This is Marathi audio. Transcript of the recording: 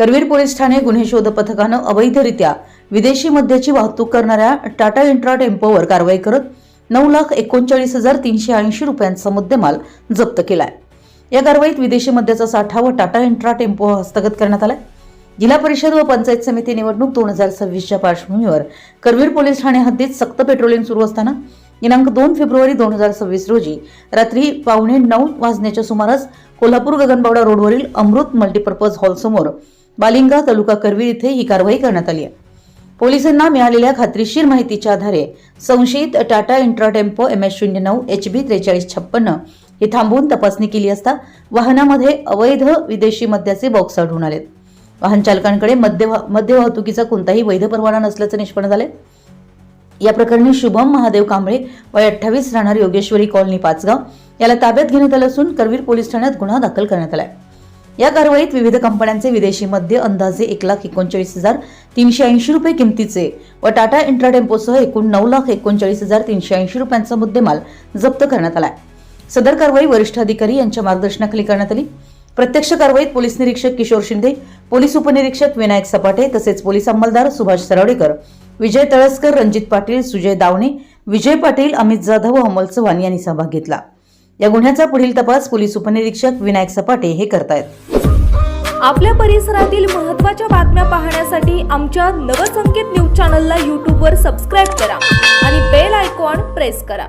करवीर पोलीस ठाणे गुन्हे शोध पथकानं अवैधरित्या विदेशी मद्याची वाहतूक करणाऱ्या टाटा इंट्रा टेम्पोवर कारवाई करत नऊ लाख एकोणचाळीस हजार तीनशे ऐंशी रुपयांचा मुद्देमाल जप्त केलाय. या कारवाईत विदेशी मद्याचा साठा व टाटा इंट्रा टेम्पो हस्तगत करण्यात आलाय. जिल्हा परिषद व पंचायत समिती निवडणूक दोन हजार सव्वीसच्या पार्श्वभूमीवर करवीर पोलीस ठाणे हद्दीत सक्त पेट्रोलिंग सुरू असताना दिनांक दोन फेब्रुवारी दोन हजार सव्वीस रोजी रात्री पावणे नऊ वाजण्याच्या सुमारास कोल्हापूर गगनबावडा रोडवरील अमृत मल्टीपर्पज हॉलसमोर बालिंगा तालुका करवीर इथे ही कारवाई करण्यात आली आहे. पोलिसांना मिळालेल्या खात्रीशीर माहितीच्या आधारे संशयित Tata intra tempo M S शून्य नऊ एच बी त्रेचाळीस छप्पन्न हे थांबवून तपासणी केली असता वाहनामध्ये अवैध विदेशी मद्याचे बॉक्स आढळून आलेत. वाहन चालकांकडे मद्य मद्य वाहतुकीचा कोणताही वैध परवाना नसल्याचं निष्पन्न झाले या प्रकरणी शुभम महादेव कांबळे वय अठ्ठावीस राहणार योगेश्वरी कॉलनी पाचगाव याला ताब्यात घेण्यात आलं असून करवीर पोलीस ठाण्यात गुन्हा दाखल करण्यात आलाय. या कारवाईत विविध कंपन्यांचे विदेशी मद्य अंदाजे एक लाख एकोणचाळीस हजार तीनशे ऐंशी रुपये किमतीचे व टाटा इंट्रा टेम्पोसह एकूण नऊ लाख एकोणचाळीस हजार तीनशे ऐंशी रुपयांचा मुद्देमाल जप्त करण्यात आलाय. सदर कारवाई वरिष्ठ अधिकारी यांच्या मार्गदर्शनाखाली करण्यात आली. प्रत्यक्ष कारवाईत पोलीस निरीक्षक किशोर शिंदे पोलीस उपनिरीक्षक विनायक सपाटे तसेच पोलीस अंमलदार सुभाष सरवडेकर विजय तळसकर रणजित पाटील सुजय दावणे विजय पाटील अमित जाधव व अमोल चव्हाण यांनी सहभाग घेतला. या गुन्ह्याचा पुढील तपास पोलीस उपनिरीक्षक विनायक सपाटे हे करतायत. आपल्या परिसरातील महत्त्वाच्या बातम्या पाहण्यासाठी आमच्या नवसंकेत न्यूज चॅनलला यूट्यूबवर सबस्क्राईब करा आणि बेल आयकॉन प्रेस करा.